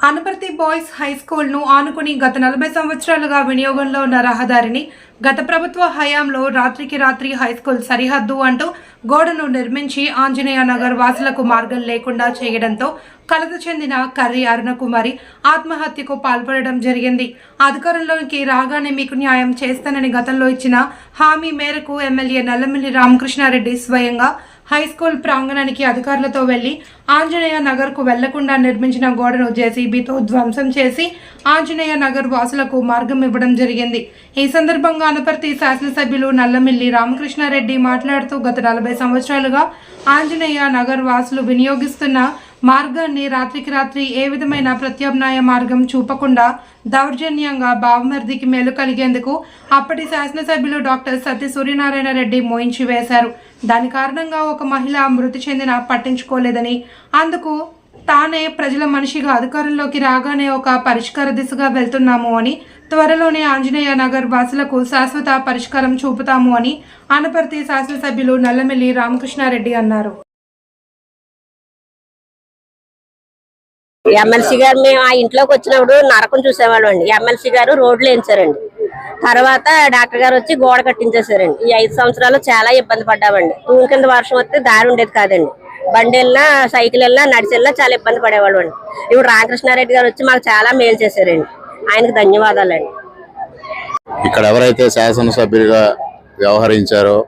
Anaparthi boys high స్కూల్ను ఆనుకుని గత నలభై సంవత్సరాలుగా వినియోగంలో ఉన్న రహదారిని గత ప్రభుత్వ హయాంలో రాత్రికి రాత్రి హై స్కూల్ సరిహద్దు అంటూ గోడను నిర్మించి ఆంజనేయ నగర్ వాసులకు మార్గం లేకుండా చేయడంతో కలత చెందిన కర్రి అరుణకుమారి ఆత్మహత్యకు పాల్పడడం జరిగింది. అధికారంలోకి రాగానే మీకు న్యాయం చేస్తానని గతంలో ఇచ్చిన హామీ మేరకు ఎమ్మెల్యే నల్లమిల్లి రామకృష్ణారెడ్డి స్వయంగా హై స్కూల్ ప్రాంగణానికి అధికారులతో వెళ్ళి ఆంజనేయ నగర్కు వెళ్ళకుండా నిర్మించిన గోడను జేసీబీతో ధ్వంసం చేసి ఆంజనేయ నగర్ వాసులకు మార్గం ఇవ్వడం జరిగింది. ఈ సందర్భంగా అనపర్తి శాసనసభ్యులు నల్లమిల్లి రామకృష్ణారెడ్డి మాట్లాడుతూ గత నలభై సంవత్సరాలుగా ఆంజనేయ నగర్ వాసులు వినియోగిస్తున్న మార్గాన్ని రాత్రికి రాత్రి ఏ విధమైన ప్రత్యామ్నాయ మార్గం చూపకుండా దౌర్జన్యంగా బావమర్దికి మేలు కలిగేందుకు అప్పటి శాసనసభ్యులు డాక్టర్ సత్య సూర్యనారాయణ రెడ్డి మోయించి వేశారు. దాని కారణంగా ఒక మహిళ మృతి చెందిన పట్టించుకోలేదని అందుకు తానే ప్రజల మనిషిగా అధికారంలోకి రాగానే ఒక పరిష్కార దిశగా వెళ్తున్నాము అని త్వరలోనే ఆంజనేయ నగర్ వాసులకు శాశ్వత పరిష్కారం చూపుతాము అని ఆనపర్తి శాసనసభ్యులు నల్లమెల్లి రామకృష్ణారెడ్డి అన్నారు. ఎమ్మెల్సీ గారు మేము ఆ ఇంట్లోకి వచ్చినప్పుడు నరకం చూసేవాళ్ళం అండి ఎమ్మెల్సీ గారు రోడ్లు వేయించారండి. తర్వాత డాక్టర్ గారు వచ్చి గోడ కట్టించేశారండి. ఈ ఐదు సంవత్సరాలు చాలా ఇబ్బంది పడ్డామండి. భూమి కింద వర్షం వస్తే దారి ఉండేది కాదండి. బండి వెళ్ళినా సైకిల్ వెళ్ళినా నడిచి వెళ్ళినా చాలా ఇబ్బంది పడేవాళ్ళం అండి ఇప్పుడు రామకృష్ణారెడ్డి గారు వచ్చి మాకు చాలా మేలు చేశారండి. ఆయనకు ధన్యవాదాలండి. ఇక్కడ ఎవరైతే శాసనసభ్యులుగా వ్యవహరించారో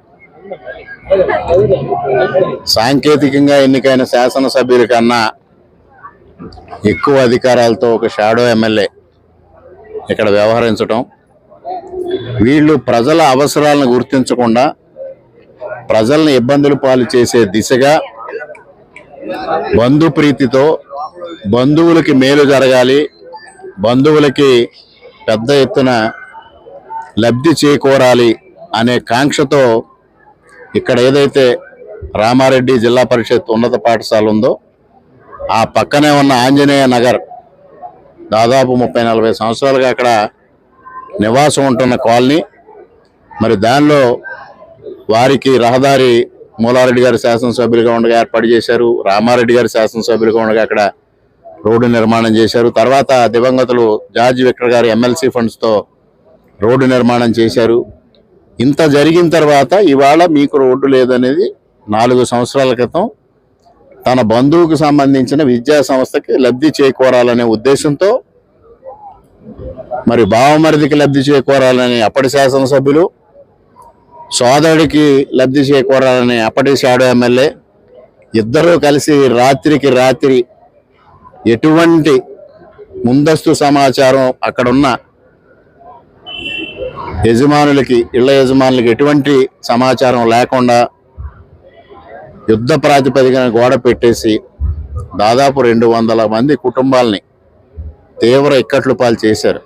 సాంకేతికంగా ఎన్నికైన శాసనసభ్యుల కన్నా ఎక్కువ అధికారాలతో ఒక షాడో ఎమ్మెల్యే ఇక్కడ వ్యవహరించటం వీళ్ళు ప్రజల అవసరాలను గుర్తించకుండా ప్రజల్ని ఇబ్బందులు పాలు చేసే దిశగా బంధుప్రీతితో బంధువులకి మేలు జరగాలి బంధువులకి పెద్ద ఎత్తున లబ్ధి చేకూరాలి అనే కాంక్షతో ఇక్కడ ఏదైతే రామారెడ్డి జిల్లా పరిషత్ ఉన్నత పాఠశాల ఉందో ఆ పక్కనే ఉన్న ఆంజనేయ నగర్ దాదాపు ముప్పై నలభై సంవత్సరాలుగా అక్కడ నివాసం ఉంటున్న కాలనీ. మరి దానిలో వారికి రహదారి మూలారెడ్డి గారి శాసనసభ్యులుగా ఉండగా ఏర్పాటు చేశారు. రామారెడ్డి గారి శాసనసభ్యులుగా ఉండగా అక్కడ రోడ్డు నిర్మాణం చేశారు. తర్వాత దివంగతులు జార్జ్ విక్టర్ గారు ఎమ్మెల్సీ ఫండ్స్తో రోడ్డు నిర్మాణం చేశారు. ఇంత జరిగిన తర్వాత ఇవాళ మీకు రోడ్డు లేదనేది నాలుగు సంవత్సరాల క్రితం తన బంధువుకు సంబంధించిన విద్యా సంస్థకి లబ్ధి చేకూరాలనే ఉద్దేశంతో మరి బావమరిదికి లబ్ధి చేకూరాలని అప్పటి శాసనసభ్యులు సోదరుడికి లబ్ధి చేకూరాలని అప్పటి షాడో ఎమ్మెల్యే ఇద్దరూ కలిసి రాత్రికి రాత్రి ఎటువంటి ముందస్తు సమాచారం అక్కడున్న యజమానులకి ఇళ్ళ యజమానులకి ఎటువంటి సమాచారం లేకుండా యుద్ధ ప్రాతిపదికన గోడ పెట్టేసి దాదాపు రెండు వందల మంది కుటుంబాలని తీవ్ర ఇక్కట్లు పాలు చేశారు.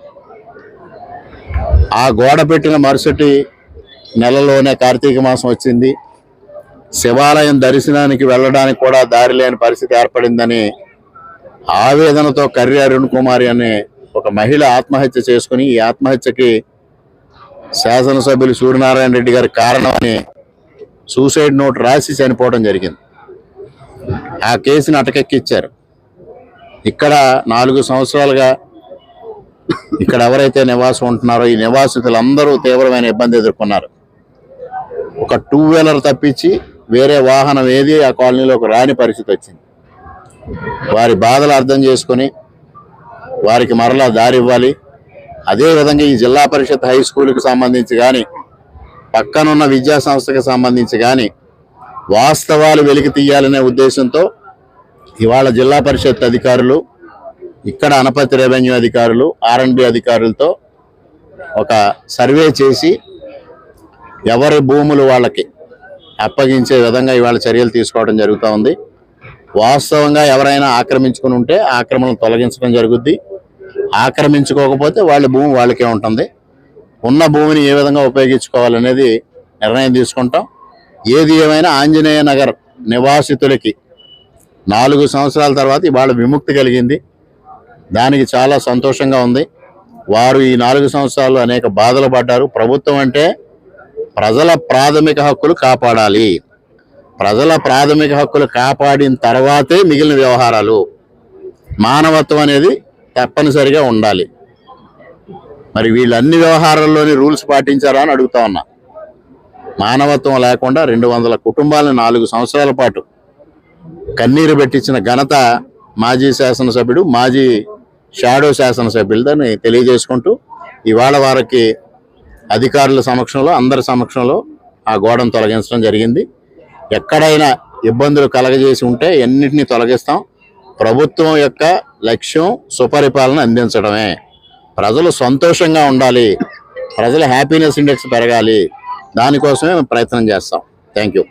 ఆ గోడ పెట్టిన మరుసటి నెలలోనే కార్తీక మాసం వచ్చింది. శివాలయం దర్శనానికి వెళ్ళడానికి కూడా దారి లేని పరిస్థితి ఏర్పడిందని ఆవేదనతో కర్రి అరుణ్ కుమారి అనే ఒక మహిళ ఆత్మహత్య చేసుకుని ఈ ఆత్మహత్యకి శాసనసభ్యులు సూర్యనారాయణ రెడ్డి గారి కారణమని సూసైడ్ నోట్ రాసి చనిపోవడం జరిగింది. ఆ కేసుని అటకెక్కిచ్చారు. ఇక్కడ నాలుగు సంవత్సరాలుగా ఇక్కడ ఎవరైతే నివాసం ఉంటున్నారో ఈ నివాసితులందరూ తీవ్రమైన ఇబ్బంది ఎదుర్కొన్నారు. ఒక టూ వీలర్ తప్పించి వేరే వాహనం ఏది ఆ కాలనీలోకి రాని పరిస్థితి వచ్చింది. వారి బాధలు అర్థం చేసుకొని వారికి మరలా దారి ఇవ్వాలి. అదేవిధంగా ఈ జిల్లా పరిషత్ హై స్కూల్కి సంబంధించి కానీ పక్కనున్న విద్యా సంస్థకి సంబంధించి కానీ వాస్తవాలు వెలికి తీయాలనే ఉద్దేశంతో ఇవాళ జిల్లా పరిషత్ అధికారులు ఇక్కడ అనపతి రెవెన్యూ అధికారులు ఆర్ఎండ్బి అధికారులతో ఒక సర్వే చేసి ఎవరి భూములు వాళ్ళకి అప్పగించే విధంగా ఇవాళ చర్యలు తీసుకోవడం జరుగుతూ ఉంది. వాస్తవంగా ఎవరైనా ఆక్రమించుకుని ఉంటే ఆక్రమణలు తొలగించడం జరుగుద్ది. ఆక్రమించుకోకపోతే వాళ్ళ భూమి వాళ్ళకే ఉంటుంది. ఉన్న భూమిని ఏ విధంగా ఉపయోగించుకోవాలనేది నిర్ణయం తీసుకుంటాం. ఏది ఏమైనా ఆంజనేయ నగర్ నివాసితులకి నాలుగు సంవత్సరాల తర్వాత ఇవాళ విముక్తి కలిగింది. దానికి చాలా సంతోషంగా ఉంది. వారు ఈ నాలుగు సంవత్సరాలు అనేక బాధలు పడ్డారు. ప్రభుత్వం అంటే ప్రజల ప్రాథమిక హక్కులు కాపాడాలి. ప్రజల ప్రాథమిక హక్కులు కాపాడిన తర్వాతే మిగిలిన వ్యవహారాలు. మానవత్వం అనేది తప్పనిసరిగా ఉండాలి. మరి వీళ్ళు అన్ని వ్యవహారాల్లోని రూల్స్ పాటించారా అని అడుగుతా ఉన్నా. మానవత్వం లేకుండా రెండు వందల కుటుంబాలను నాలుగు సంవత్సరాల పాటు కన్నీరు పెట్టించిన ఘనత మాజీ శాసనసభ్యుడు మాజీ షాడో శాసనసభ్యులదని తెలియజేసుకుంటూ ఇవాళ వారికి అధికారుల సమక్షంలో అందరి సమక్షంలో ఆ గోడను తొలగించడం జరిగింది. ఎక్కడైనా ఇబ్బందులు కలగజేసి ఉంటే ఎన్నిటిని తొలగిస్తాం. ప్రభుత్వం యొక్క లక్ష్యం సుపరిపాలన అందించడమే. ప్రజలు సంతోషంగా ఉండాలి. ప్రజల హ్యాపీనెస్ ఇండెక్స్ పెరగాలి. దానికోసమే మేము ప్రయత్నం చేస్తాం. Thank you